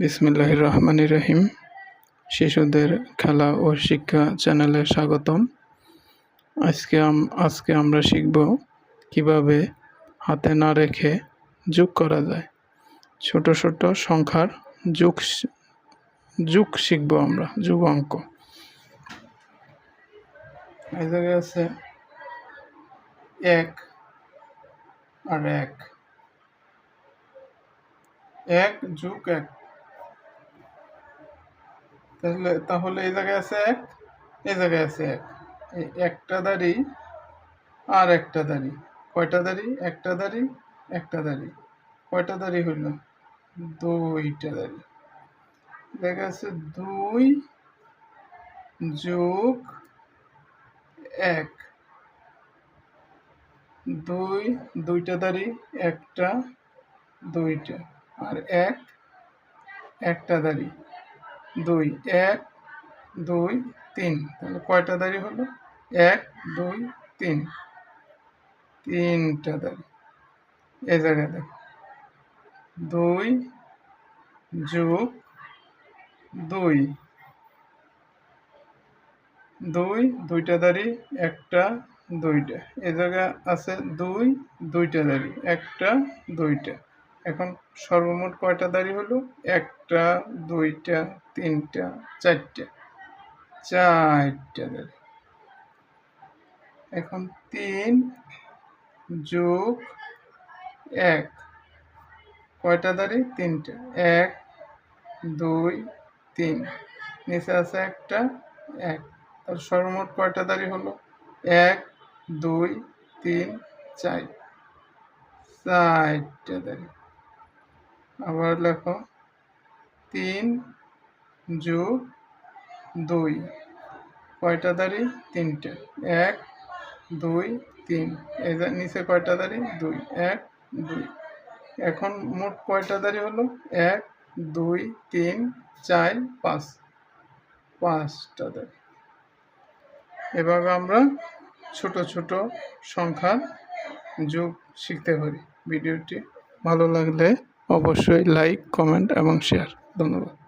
বিসমিল্লাহ রহমান রহিম। শিশুদের খেলা ও শিক্ষা চ্যানেলে স্বাগতম। আজকে আজকে আমরা শিখব কীভাবে হাতে না রেখে যোগ করা যায়। ছোট ছোট সংখ্যার যোগ যোগ শিখব আমরা যোগ অঙ্ক আছে এক আর এক। এক, যোগ এক। তাহলে তাহলে এই জায়গায় আছে এক, এই জায়গায় আছে এক। একটা দাড়ি আর একটা দাড়ি। কয়টা দাড়ি? একটা দাড়ি একটা দাড়ি। কয়টা দাড়ি হইল? দুইটা দাড়ি। দেখা আছে দুই যোগ এক। দুই, দুইটা দাড়ি, একটা, দুইটা। আর এক, একটা দাড়ি। দুই, এক, দুই, তিন। তাহলে কয়টা দাঁড়ি হলো? এক, দুই, তিন। তিনটা দাঁড়ি এই জায়গায় দেখো। দুই যোগ দুই। দুই, দুইটা দাঁড়ি একটা, দুইটা। এ জায়গায় আছে দুই, দুইটা দাঁড়ি একটা, দুইটা। এখন সর্বমোট কয়টা দাড়ি হলো? একটা, দুইটা, তিনটা, চারটা। চারটা দাড়ি। এখন তিন যোগ এক। কয়টা দাড়ি? তিনটা। এক, দুই, তিন। নিচে আছে একটা, এক। তার সর্বমোট কয়টা দাড়ি হলো? এক, দুই, তিন, চার। চারটা দাড়ি। আবার লেখো। তিন যোগ দুই। কয়টা দাঁড়ি? তিনটে। এক, দুই, তিন। যে নিচে কয়টা দাঁড়ি? দুই। এক, দুই। এখন মোট কয়টা দাঁড়ি হলো? এক, দুই, তিন, চার, পাঁচ। পাঁচটা দাড়ি। এভাবে আমরা ছোট ছোট সংখ্যার যোগ শিখতে পারি। ভিডিওটি ভালো লাগলে অবশ্যই লাইক কমেন্ট এবং শেয়ার। ধন্যবাদ।